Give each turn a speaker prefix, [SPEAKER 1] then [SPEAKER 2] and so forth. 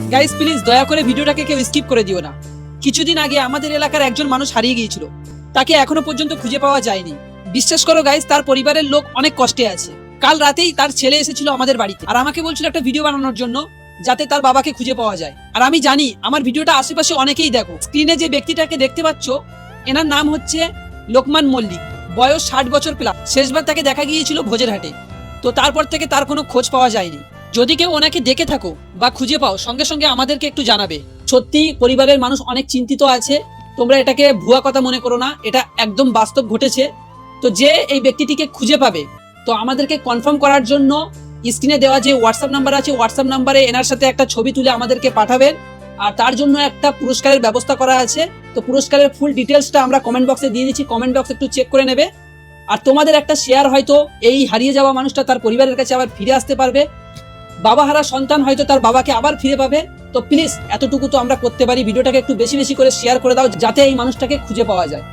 [SPEAKER 1] Guys please দয়া করে ভিডিওটাকে কেউ স্কিপ করে দিও না। কিছুদিন আগে আমাদের এলাকার একজন মানুষ হারিয়ে গিয়েছিল। তাকে এখনও পর্যন্ত খুঁজে পাওয়া যায়নি। বিশ্বাস করো গাইস তার পরিবারের লোক অনেক কষ্টে আছে। কাল রাতেই তার ছেলে এসেছিল আমাদের বাড়িতে। আর আমাকে বলছিল একটা ভিডিও বানানোর জন্য, যাতে তার বাবাকে খুঁজে পাওয়া যায়। আর আমি জানি, আমার ভিডিওটা আশেপাশে অনেকেই দেখো। স্ক্রিনে যে ব্যক্তিটাকে দেখতে পাচ্ছ, এনার নাম হচ্ছে লোকমান মল্লিক। বয়স ষাট বছর প্লাস শেষবার তাকে দেখা গিয়েছিল ভোজের হাটে তো তারপর থেকে তার কোনো খোঁজ পাওয়া যায়নি। যদি কেউ ওনাকে দেখে থাকো বা খুঁজে পাও, সঙ্গে সঙ্গে আমাদেরকে একটু জানাবে। সত্যি, পরিবারের মানুষ অনেক চিন্তিত আছে। তোমরা এটাকে ভুয়া কথা মনে করো না, এটা একদম বাস্তব ঘটেছে। তো যে এই ব্যক্তিটিকে খুঁজে পাবে, তো আমাদেরকে কনফার্ম করার জন্য স্ক্রিনে দেওয়া যে হোয়াটসঅ্যাপ নাম্বার আছে হোয়াটসঅ্যাপ নাম্বারে এনার সাথে একটা ছবি তুলে আমাদেরকে পাঠাবেন। আর তার জন্য একটা পুরস্কারের ব্যবস্থা করা আছে। তো পুরস্কারের ফুল ডিটেলসটা আমরা কমেন্ট বক্সে দিয়ে দিচ্ছি। কমেন্ট বক্স একটু চেক করে নেবে। আর তোমাদের একটা শেয়ার হয়তো এই হারিয়ে যাওয়া মানুষটা তার পরিবারের কাছে আবার ফিরে আসতে পারবে। বাবা হারা সন্তান হয়তো তার বাবাকে আবার ফিরে পাবে। তো প্লিজ এতটুকু তো আমরা করতে পারি। ভিডিওটাকে একটু বেশি বেশি করে শেয়ার করে দাও, যাতে এই মানুষটাকে খুঁজে পাওয়া যায়।